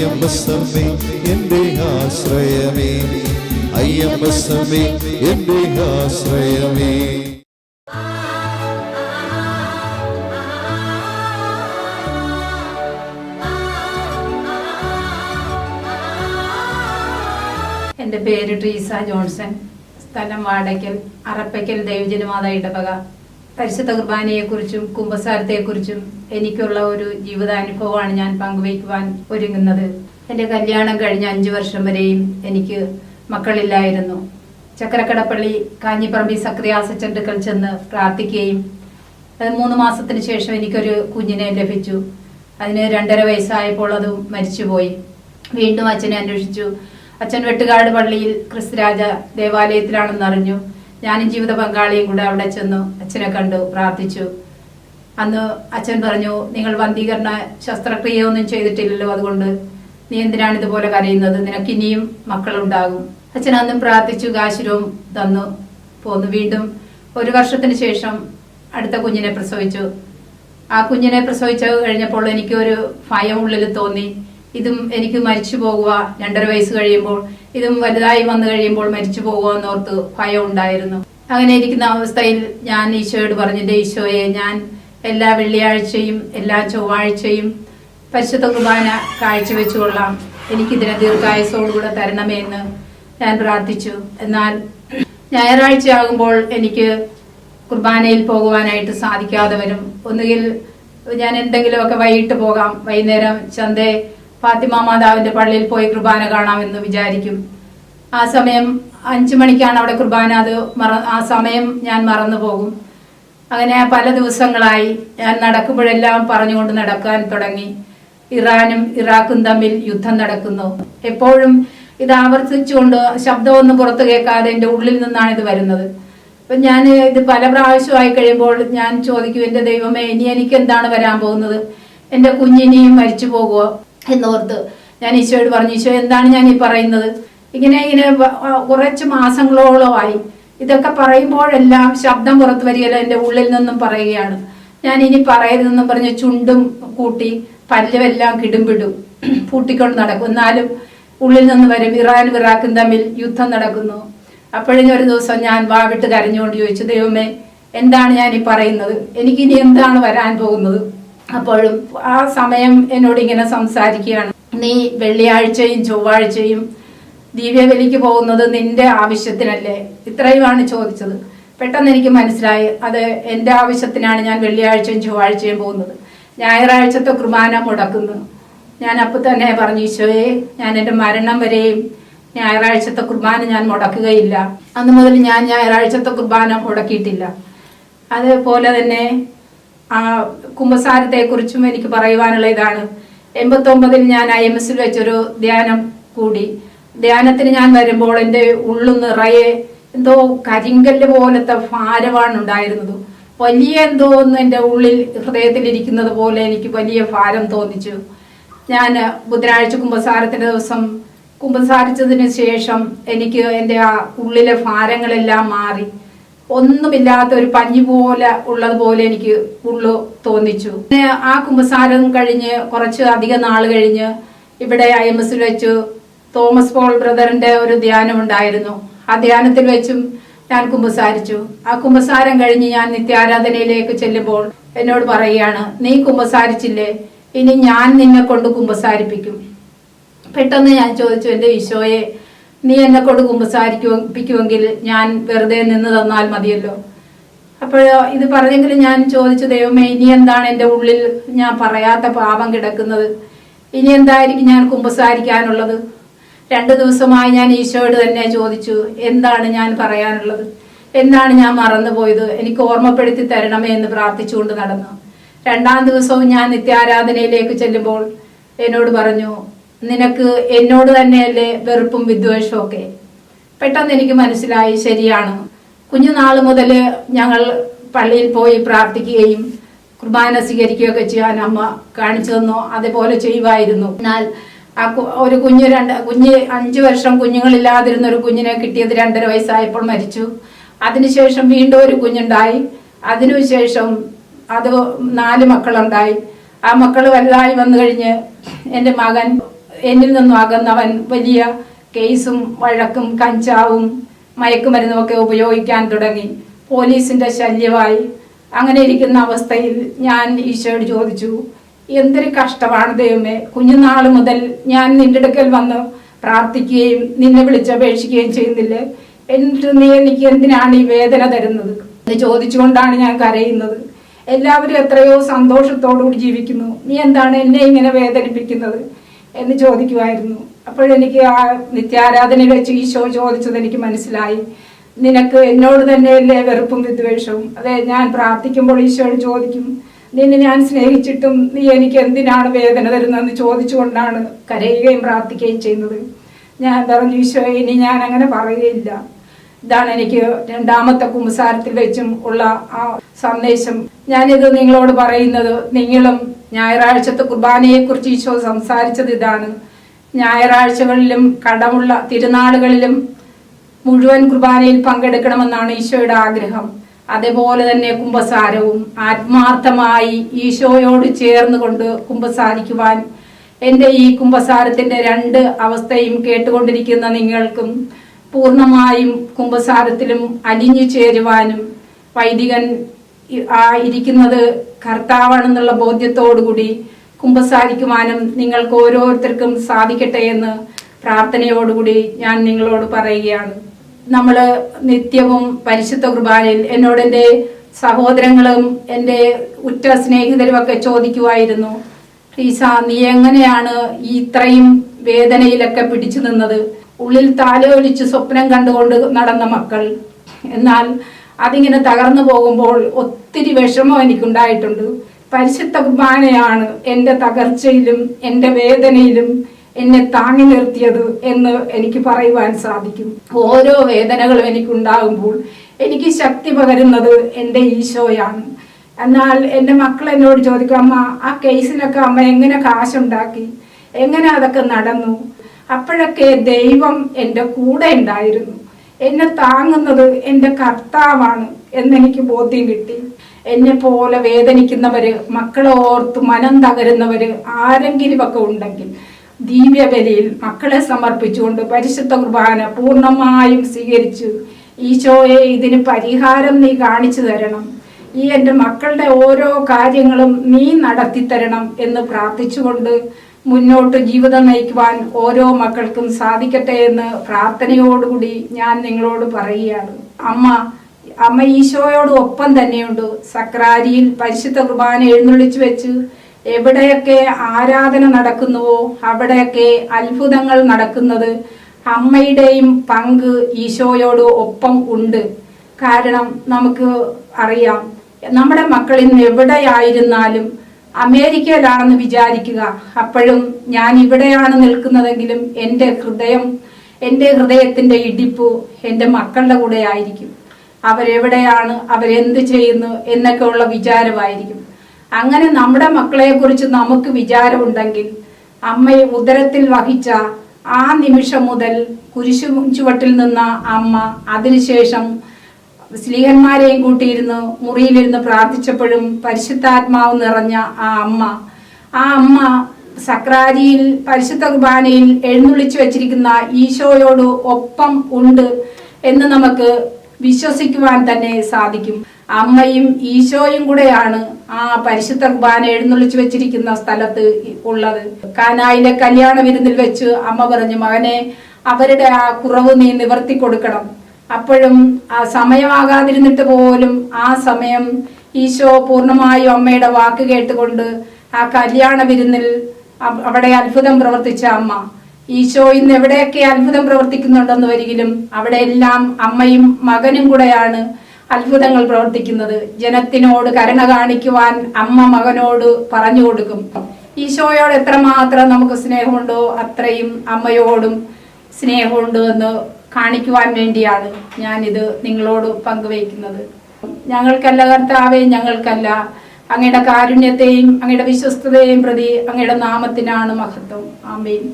അയ്യമ്പസമ്മേ എന്റെ ആശ്രയമേ. അയ്യമ്പസമ്മേ എന്റെ ആശ്രയമേ. എന്റെ പേര് ട്രീസ ജോൺസൺ. സ്ഥലം വാടയ്ക്കൽ അറപ്പയ്ക്കൽ ദേവജനമാത ഇടവക. പരിശുദ്ധ കുർബാനയെക്കുറിച്ചും കുംഭസാരത്തെക്കുറിച്ചും എനിക്കുള്ള ഒരു ജീവിതാനുഭവമാണ് ഞാൻ പങ്കുവയ്ക്കുവാൻ ഒരുങ്ങുന്നത്. എന്റെ കല്യാണം കഴിഞ്ഞ അഞ്ചു വർഷം വരെയും എനിക്ക് മക്കളില്ലായിരുന്നു. ചക്കരക്കടപ്പള്ളി കാഞ്ഞിപ്പറമ്പി സക്രിയാസച്ചൻഡുക്കൾ ചെന്ന് പ്രാർത്ഥിക്കുകയും അത് മൂന്ന് മാസത്തിന് ശേഷം എനിക്കൊരു കുഞ്ഞിനെ ലഭിച്ചു. അതിന് രണ്ടര വയസ്സായപ്പോൾ അത് മരിച്ചുപോയി. വീണ്ടും അച്ഛനെ അന്വേഷിച്ചു. അച്ഛൻ വെട്ടുകാട് പള്ളിയിൽ ക്രിസ്തുരാജ ദേവാലയത്തിലാണെന്ന് അറിഞ്ഞു ഞാനും ജീവിത പങ്കാളിയും കൂടെ അവിടെ ചെന്നു അച്ഛനെ കണ്ടു പ്രാർത്ഥിച്ചു. അന്ന് അച്ഛൻ പറഞ്ഞു നിങ്ങൾ വന്ധീകരണ ശസ്ത്രക്രിയയൊന്നും ചെയ്തിട്ടില്ലല്ലോ അതുകൊണ്ട് നീ എന്തിനാണ് ഇതുപോലെ കരയുന്നത്? നിനക്ക് ഇനിയും മക്കളുണ്ടാകും. അച്ഛൻ അന്നും പ്രാർത്ഥിച്ചു കാശുരവും തന്നു. പോന്നു. വീണ്ടും ഒരു വർഷത്തിന് ശേഷം അടുത്ത കുഞ്ഞിനെ പ്രസവിച്ചു. ആ കുഞ്ഞിനെ പ്രസവിച്ചു കഴിഞ്ഞപ്പോൾ എനിക്ക് ഒരു ഭയം ഉള്ളിൽ തോന്നി. ഇതും എനിക്ക് മരിച്ചു പോകുക രണ്ടര വയസ്സ് കഴിയുമ്പോൾ ഇതും വലുതായി വന്നു കഴിയുമ്പോൾ മരിച്ചു പോകുക എന്നോർത്ത് ഭയം ഉണ്ടായിരുന്നു. അങ്ങനെ ഇരിക്കുന്ന അവസ്ഥയിൽ ഞാൻ ഈശോയോട് പറഞ്ഞിട്ട് ഈശോയെ ഞാൻ എല്ലാ വെള്ളിയാഴ്ചയും എല്ലാ ചൊവ്വാഴ്ചയും പരിശുദ്ധ കുർബാന കാഴ്ചവെച്ചുകൊള്ളാം എനിക്കിതിനെ ദീർഘായുസോടുകൂടെ തരണമേ എന്ന് ഞാൻ പ്രാർത്ഥിച്ചു. എന്നാൽ ഞായറാഴ്ച ആകുമ്പോൾ എനിക്ക് കുർബാനയിൽ പോകുവാനായിട്ട് സാധിക്കാതെ വരും. ഒന്നുകിൽ ഞാൻ എന്തെങ്കിലുമൊക്കെ വൈകിട്ട് പോകാം. വൈകുന്നേരം ചന്തേ ഫാത്തിമ മാതാവിന്റെ പള്ളിയിൽ പോയി കുർബാന കാണാമെന്ന് വിചാരിക്കും. ആ സമയം അഞ്ചു മണിക്കാണ് അവിടെ കുർബാന. അത് മറ ആ സമയം ഞാൻ മറന്നു പോകും. അങ്ങനെ പല ദിവസങ്ങളായി ഞാൻ നടക്കുമ്പോഴെല്ലാം പറഞ്ഞുകൊണ്ട് നടക്കാൻ തുടങ്ങി. ഇറാനും ഇറാഖും തമ്മിൽ യുദ്ധം നടക്കുന്നു. എപ്പോഴും ഇത് ആവർത്തിച്ചുകൊണ്ട് ശബ്ദമൊന്നും പുറത്തു കേൾക്കാതെ എന്റെ ഉള്ളിൽ നിന്നാണ് ഇത് വരുന്നത്. അപ്പൊ ഞാൻ ഇത് പല പ്രാവശ്യമായി കഴിയുമ്പോൾ ഞാൻ ചോദിക്കും എന്റെ ദൈവമേ ഇനി എനിക്ക് എന്താണ് വരാൻ പോകുന്നത്? എന്റെ കുഞ്ഞിനെയും മരിച്ചു പോകുമോ എന്നോർത്ത് ഞാൻ ഈശോയോട് പറഞ്ഞു ഈശോ എന്താണ് ഞാൻ ഈ പറയുന്നത്? ഇങ്ങനെ ഇങ്ങനെ കുറച്ച് മാസങ്ങളോളമായി ഇതൊക്കെ പറയുമ്പോഴെല്ലാം ശബ്ദം പുറത്തു വരികയല്ലോ എന്റെ ഉള്ളിൽ നിന്നും പറയുകയാണ്. ഞാൻ ഇനി പറയരുതെന്നും പറഞ്ഞ് ചുണ്ടും കൂട്ടി പല്ലുമെല്ലാം കിടുമ്പിടും പൂട്ടിക്കൊണ്ട് നടക്കും. എന്നാലും ഉള്ളിൽ നിന്ന് വരും ഇറാനും ഇറാഖും തമ്മിൽ യുദ്ധം നടക്കുന്നു. അപ്പോഴേ ഒരു ദിവസം ഞാൻ വാവിട്ട് കരഞ്ഞുകൊണ്ട് ചോദിച്ചു ദൈവമേ എന്താണ് ഞാൻ ഈ പറയുന്നത്? എനിക്കിനി എന്താണ് വരാൻ പോകുന്നത്? അപ്പോഴും ആ സമയം എന്നോട് ഇങ്ങനെ സംസാരിക്കുകയാണ്. നീ വെള്ളിയാഴ്ചയും ചൊവ്വാഴ്ചയും ദിവ്യബലിക്ക് പോകുന്നത് നിന്റെ ആവശ്യത്തിനല്ലേ? ഇത്രയുമാണ് ചോദിച്ചത്. പെട്ടെന്ന് എനിക്ക് മനസ്സിലായി അത് എന്റെ ആവശ്യത്തിനാണ് ഞാൻ വെള്ളിയാഴ്ചയും ചൊവ്വാഴ്ചയും പോകുന്നത്. ഞായറാഴ്ചത്തെ കുർബാന മുടക്കുന്നു. ഞാൻ അപ്പോൾ തന്നെ പറഞ്ഞു ഈശോയെ ഞാൻ എന്റെ മരണം വരെയും ഞായറാഴ്ചത്തെ കുർബാന ഞാൻ മുടക്കുകയില്ല. അന്ന് മുതൽ ഞാൻ ഞായറാഴ്ചത്തെ കുർബാന മുടക്കിയിട്ടില്ല. അതേപോലെ തന്നെ ആ കുംഭസാരത്തെക്കുറിച്ചും എനിക്ക് പറയുവാനുള്ള ഇതാണ്. എൺപത്തൊമ്പതിൽ ഞാൻ ഐ എം എസിൽ വെച്ചൊരു ധ്യാനം കൂടി. ധ്യാനത്തിന് ഞാൻ വരുമ്പോൾ എന്റെ ഉള്ളു നിറയെ എന്തോ കരിങ്കല്ല് പോലത്തെ ഭാരമാണ് ഉണ്ടായിരുന്നത്. വലിയ എന്തോ ഒന്ന് എന്റെ ഉള്ളിൽ ഹൃദയത്തിൽ ഇരിക്കുന്നത് പോലെ എനിക്ക് വലിയ ഭാരം തോന്നിച്ചു. ഞാൻ ബുധനാഴ്ച കുംഭസാരത്തിന്റെ ദിവസം കുമ്പസാരിച്ചതിന് ശേഷം എനിക്ക് എന്റെ ആ ഉള്ളിലെ ഭാരങ്ങളെല്ലാം മാറി. ഒന്നുമില്ലാത്ത ഒരു പഞ്ഞി പോലെ ഉള്ളതുപോലെ എനിക്ക് ഉള്ളു തോന്നിച്ചു. ആ കുംഭസാരം കഴിഞ്ഞ് കുറച്ച് അധികം നാൾ കഴിഞ്ഞ് ഇവിടെ ഐ എം എസിൽ വെച്ച്. തോമസ് പോൾ ബ്രദറിന്റെ ഒരു ധ്യാനം ഉണ്ടായിരുന്നു. ആ ധ്യാനത്തിൽ വെച്ചും ഞാൻ കുമ്പസാരിച്ചു. ആ കുമ്പസാരം കഴിഞ്ഞ് ഞാൻ നിത്യാരാധനയിലേക്ക് ചെല്ലുമ്പോൾ എന്നോട് പറയുകയാണ് നീ കുമ്പസാരിച്ചില്ലേ? ഇനി ഞാൻ നിന്നെ കൊണ്ട് കുമ്പസാരിപ്പിക്കും. പെട്ടെന്ന് ഞാൻ ചോദിച്ചു എന്റെ ഈശോയെ നീ എന്നെ കൊണ്ട് കുമ്പസാരിക്കുമെങ്കിൽ ഞാൻ വെറുതെ നിന്ന് തന്നാൽ മതിയല്ലോ. അപ്പോഴോ ഇത് പറഞ്ഞെങ്കിലും ഞാൻ ചോദിച്ചു ദൈവമേ ഇനി എന്താണ് എന്റെ ഉള്ളിൽ ഞാൻ പറയാത്ത പാപം കിടക്കുന്നത്? ഇനി എന്തായിരിക്കും ഞാൻ കുമ്പസാരിക്കാനുള്ളത്? രണ്ടു ദിവസമായി ഞാൻ ഈശോയോട് തന്നെ ചോദിച്ചു എന്താണ് ഞാൻ പറയാനുള്ളത്? എന്താണ് ഞാൻ മറന്നുപോയത്? എനിക്ക് ഓർമ്മപ്പെടുത്തി തരണമേ എന്ന് പ്രാർത്ഥിച്ചുകൊണ്ട് നടന്നു. രണ്ടാം ദിവസവും ഞാൻ നിത്യാരാധനയിലേക്ക് ചെല്ലുമ്പോൾ എന്നോട് പറഞ്ഞു നിനക്ക് എന്നോട് തന്നെയല്ലേ വെറുപ്പും വിദ്വേഷവും ഒക്കെ? പെട്ടെന്ന് എനിക്ക് മനസ്സിലായി ശരിയാണ്. കുഞ്ഞുനാൾ മുതൽ ഞങ്ങൾ പള്ളിയിൽ പോയി പ്രാർത്ഥിക്കുകയും കുർബാന സ്വീകരിക്കുകയൊക്കെ ചെയ്യാൻ അമ്മ കാണിച്ചു തന്നു. അതേപോലെ ചെയ്യുമായിരുന്നു. എന്നാൽ ആ ഒരു കുഞ്ഞ് രണ്ട് കുഞ്ഞ് അഞ്ചു വർഷം കുഞ്ഞുങ്ങളില്ലാതിരുന്ന ഒരു കുഞ്ഞിനെ കിട്ടിയത് രണ്ടര വയസ്സായപ്പോൾ മരിച്ചു. അതിനുശേഷം വീണ്ടും ഒരു കുഞ്ഞുണ്ടായി. അതിനുശേഷം അത് നാല് മക്കളുണ്ടായി. ആ മക്കൾ വലുതായി വന്നു കഴിഞ്ഞ് എന്റെ മകൻ എന്നിൽ നിന്നും അകന്നവൻ വലിയ കേസും വഴക്കും കഞ്ചാവും മയക്കുമരുന്നുമൊക്കെ ഉപയോഗിക്കാൻ തുടങ്ങി. പോലീസിന്റെ ശല്യമായി അങ്ങനെ ഇരിക്കുന്ന അവസ്ഥയിൽ ഞാൻ ഈശോയോട് ചോദിച്ചു എന്തൊരു കഷ്ടമാണ് ദൈവമേ. കുഞ്ഞുനാൾ മുതൽ ഞാൻ നിന്റെ അടുക്കൽ വന്ന് പ്രാർത്ഥിക്കുകയും നിന്നെ വിളിച്ചപേക്ഷിക്കുകയും ചെയ്യുന്നില്ലേ? എന്നിട്ട് നീ എനിക്ക് എന്തിനാണ് ഈ വേദന തരുന്നത്? എന്ന് ചോദിച്ചുകൊണ്ടാണ് ഞാൻ കരയുന്നത്. എല്ലാവരും എത്രയോ സന്തോഷത്തോടുകൂടി ജീവിക്കുന്നു. നീ എന്താണ് എന്നെ ഇങ്ങനെ വേദനിപ്പിക്കുന്നത്? എന്ന് ചോദിക്കുമായിരുന്നു അപ്പോഴെനിക്ക് ആ നിത്യാരാധനയിൽ വെച്ച് ഈശോ ചോദിച്ചത് എനിക്ക് മനസ്സിലായി. നിനക്ക് എന്നോട് തന്നെയല്ലേ വെറുപ്പും വിദ്വേഷവും? അതെ ഞാൻ പ്രാർത്ഥിക്കുമ്പോൾ ഈശോയോട് ചോദിക്കും നിന്നെ ഞാൻ സ്നേഹിച്ചിട്ടും നീ എനിക്ക് എന്തിനാണ് വേദന തരുന്നതെന്ന് ചോദിച്ചുകൊണ്ടാണ് കരയുകയും പ്രാർത്ഥിക്കുകയും ചെയ്യുന്നത്? ഞാൻ പറഞ്ഞു ഈശോ ഇനി ഞാൻ അങ്ങനെ പറയുകയില്ല. ഇതാണ് എനിക്ക് രണ്ടാമത്തെ കുമ്പസാരത്തിൽ വെച്ചും ഉള്ള ആ സന്ദേശം. ഞാനിത് നിങ്ങളോട് പറയുന്നത് നിങ്ങളും ഞായറാഴ്ചത്തെ കുർബാനയെ കുറിച്ച് ഈശോ സംസാരിച്ചത് ഇതാണ്. ഞായറാഴ്ചകളിലും കടമുള്ള തിരുനാളുകളിലും മുഴുവൻ കുർബാനയിൽ പങ്കെടുക്കണമെന്നാണ് ഈശോയുടെ ആഗ്രഹം. അതേപോലെ തന്നെ കുംഭസാരവും ആത്മാർത്ഥമായി ഈശോയോട് ചേർന്നുകൊണ്ട് കുംഭസാരിക്കുവാൻ എന്റെ ഈ കുംഭസാരത്തിന്റെ രണ്ട് അവസ്ഥയും കേട്ടുകൊണ്ടിരിക്കുന്ന നിങ്ങൾക്കും പൂർണമായും കുംഭസാരത്തിലും അലിഞ്ഞു ചേരുവാനും വൈദികൻ ആ ഇരിക്കുന്നത് കർത്താവാണെന്നുള്ള ബോധ്യത്തോടുകൂടി കുംഭസാരിക്കുവാനും നിങ്ങൾക്ക് ഓരോരുത്തർക്കും സാധിക്കട്ടെ എന്ന് പ്രാർത്ഥനയോടുകൂടി ഞാൻ നിങ്ങളോട് പറയുകയാണ്. നമ്മൾ നിത്യവും പരിശുദ്ധ കുർബാനയിൽ എന്നോട് എന്റെ സഹോദരങ്ങളും എന്റെ ഉറ്റ സ്നേഹിതരും ഒക്കെ ചോദിക്കുമായിരുന്നു ടീസ നീ എങ്ങനെയാണ് ഈ ഇത്രയും വേദനയിലൊക്കെ പിടിച്ചു നിന്നത്? ഉള്ളിൽ താലോലിച്ച് സ്വപ്നം കണ്ടുകൊണ്ട് നടന്ന മക്കൾ. എന്നാൽ അതിങ്ങനെ തകർന്നു പോകുമ്പോൾ ഒത്തിരി വിഷമം എനിക്കുണ്ടായിട്ടുണ്ട്. പരിശുദ്ധ കുർബാനയാണ് എന്റെ തകർച്ചയിലും എന്റെ വേദനയിലും എന്നെ താങ്ങി നിർത്തിയത് എന്ന് എനിക്ക് പറയുവാൻ സാധിക്കും. ഓരോ വേദനകളും എനിക്കുണ്ടാകുമ്പോൾ എനിക്ക് ശക്തി പകരുന്നത് എന്റെ ഈശോയാണ്. എന്നാൽ എന്റെ മക്കൾ എന്നോട് ചോദിക്കും അമ്മ ആ കേസിനൊക്കെ അമ്മ എങ്ങനെ കാശുണ്ടാക്കി? എങ്ങനെ അതൊക്കെ നടന്നു? അപ്പോഴൊക്കെ ദൈവം എന്റെ കൂടെ ഉണ്ടായിരുന്നു. എന്നെ താങ്ങുന്നത് എന്റെ കർത്താവാണ് എന്നെനിക്ക് ബോധ്യം കിട്ടി. എന്നെ പോലെ വേദനിക്കുന്നവര് മക്കളെ ഓർത്ത് മനം തകരുന്നവര് ആരെങ്കിലും ഒക്കെ ഉണ്ടെങ്കിൽ ദിവ്യബലിയിൽ മക്കളെ സമർപ്പിച്ചുകൊണ്ട് പരിശുദ്ധ കുർബാന പൂർണമായും സ്വീകരിച്ചു ഈശോയെ ഇതിന് പരിഹാരം നീ കാണിച്ചു തരണം. ഈ എന്റെ മക്കളുടെ ഓരോ കാര്യങ്ങളും നീ നടത്തി തരണം എന്ന് പ്രാർത്ഥിച്ചുകൊണ്ട് മുന്നോട്ട് ജീവിതം നയിക്കുവാൻ ഓരോ മക്കൾക്കും സാധിക്കട്ടെ എന്ന് പ്രാർത്ഥനയോടുകൂടി ഞാൻ നിങ്ങളോട് പറയുകയാണ്. അമ്മ അമ്മ ഈശോയോട് ഒപ്പം തന്നെയുണ്ട്. സക്രാരിയിൽ പരിശുദ്ധ കുർബാന എഴുന്നള്ളിച്ചു വെച്ച് എവിടെയൊക്കെ ആരാധന നടക്കുന്നുവോ അവിടെയൊക്കെ അത്ഭുതങ്ങൾ നടക്കുന്നത് അമ്മയുടെയും പങ്ക് ഈശോയോട് ഒപ്പം ഉണ്ട്. കാരണം നമുക്ക് അറിയാം നമ്മുടെ മക്കളിൽ നിന്ന് എവിടെയായിരുന്നാലും അമേരിക്കയിലാണെന്ന് വിചാരിക്കുക. അപ്പോഴും ഞാൻ ഇവിടെയാണ് നിൽക്കുന്നതെങ്കിലും എന്റെ ഹൃദയം എന്റെ ഹൃദയത്തിന്റെ ഇടിപ്പ് എന്റെ മക്കളുടെ കൂടെ ആയിരിക്കും. അവരെവിടെയാണ് അവരെന്ത് ചെയ്യുന്നു എന്നൊക്കെയുള്ള വിചാരമായിരിക്കും. അങ്ങനെ നമ്മുടെ മക്കളെക്കുറിച്ച് നമുക്ക് വിചാരമുണ്ടെങ്കിൽ അമ്മയെ ഉദരത്തിൽ വഹിച്ച ആ നിമിഷം മുതൽ കുരിശു ചുവട്ടിൽ നിന്ന അമ്മ അതിനുശേഷം സ്ലീഹന്മാരെയും കൂട്ടിയിരുന്ന് മുറിയിലിരുന്ന് പ്രാർത്ഥിച്ചപ്പോഴും പരിശുദ്ധാത്മാവ് നിറഞ്ഞ ആ അമ്മ ആ അമ്മ സക്രാരിയിൽ പരിശുദ്ധ കുർബാനയിൽ എഴുന്നള്ളിച്ചു വെച്ചിരിക്കുന്ന ഈശോയോട് ഒപ്പം ഉണ്ട് എന്ന് നമുക്ക് വിശ്വസിക്കുവാൻ തന്നെ സാധിക്കും. അമ്മയും ഈശോയും കൂടെയാണ് ആ പരിശുദ്ധ കുർബാന എഴുന്നള്ളിച്ചു വെച്ചിരിക്കുന്ന സ്ഥലത്ത് ഉള്ളത്. കാനായിലെ കല്യാണ വിരുന്നിൽ വെച്ച് അമ്മ പറഞ്ഞു മകനെ അവരുടെ ആ കുറവ് നീ നിവർത്തി കൊടുക്കണം. അപ്പോഴും ആ സമയമാകാതിരുന്നിട്ട് പോലും ആ സമയം ഈശോ പൂർണമായും അമ്മയുടെ വാക്ക് കേട്ടുകൊണ്ട് ആ കല്യാണ വിരുന്നിൽ അവിടെ അത്ഭുതം പ്രവർത്തിച്ച അമ്മ. ഈശോ ഇന്ന് എവിടെയൊക്കെ അത്ഭുതം പ്രവർത്തിക്കുന്നുണ്ടെന്ന് വരികിലും അവിടെയെല്ലാം അമ്മയും മകനും കൂടെയാണ് അത്ഭുതങ്ങൾ പ്രവർത്തിക്കുന്നത്. ജനത്തിനോട് കരുണ കാണിക്കുവാൻ അമ്മ മകനോട് പറഞ്ഞു കൊടുക്കും. ഈശോയോട് എത്രമാത്രം നമുക്ക് സ്നേഹമുണ്ടോ അത്രയും അമ്മയോടും സ്നേഹമുണ്ട് എന്ന് കാണിക്കുവാൻ വേണ്ടിയാണ് ഞാനിത് നിങ്ങളോട് പങ്കുവയ്ക്കുന്നത്. ഞങ്ങൾക്കല്ല കർത്താവേ ഞങ്ങൾക്കല്ല. അങ്ങയുടെ കാരുണ്യത്തെയും അങ്ങയുടെ വിശ്വസ്തതയെയും പ്രതി അങ്ങയുടെ നാമത്തിനാണ് മഹത്വം. ആമേൻ.